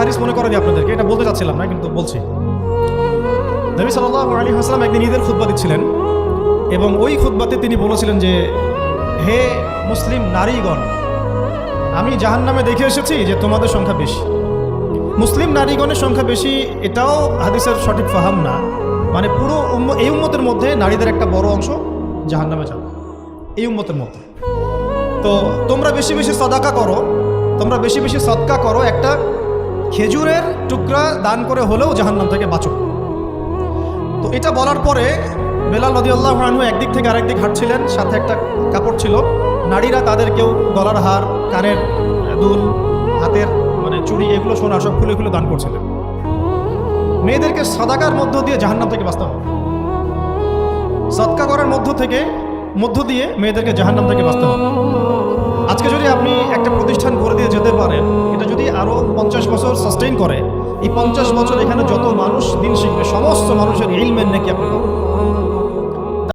হাদিস মনে করে আপনাদেরকে, এটা বলতে চাচ্ছিলাম না, কিন্তু বলছি। নবী সাল্লাহ আলী হাসলাম একদিন ঈদের খুতবা দিচ্ছিলেন এবং ওই খুতবাতে তিনি বলেছিলেন যে, হে মুসলিম নারীগণ, আমি জাহান নামে দেখে এসেছি যে তোমাদের সংখ্যা বেশি। মুসলিম নারীগণের সংখ্যা বেশি, এটাও হাদিসের সঠিক ফাহাম না। মানে পুরো এই উম্মতের মধ্যে নারীদের একটা বড় অংশ জাহান নামে যাবে। এই উম্মতের মধ্যে। তো তোমরা বেশি বেশি সদাকা করো তোমরা বেশি বেশি সৎকা করো, একটা খেজুরের টুকরা দান করে হলেও জাহান্নাম থেকে বাঁচো। তো এটা বলার পরে বেলাল নদীল্লাহ আনহু একদিক থেকে আরেক দিক হাঁটছিলেন, সাথে একটা কাপড় ছিল। নারীরা তাদের কেউ গলার হার, কানের দুল, হাতের মানে চুড়ি, এগুলো সোনা, সব খুলে খুলে দান করছিলেন। মেয়েদেরকে সাদাকার মধ্য দিয়ে জাহান্নাম থেকে বাঁচতে হবে। সৎকা করার মধ্য থেকে, মধ্য দিয়ে মেয়েদেরকে জাহান্নাম থেকে বাঁচতে হবে। আপনি একটা প্রতিষ্ঠান করে দিয়ে যেতে পারেন। এটা যদি আরও পঞ্চাশ বছর সাস্টেইন করে, এই পঞ্চাশ বছর এখানে যত মানুষ দিন শিখবে, সমস্ত মানুষের ইলমেন নাকি আপনি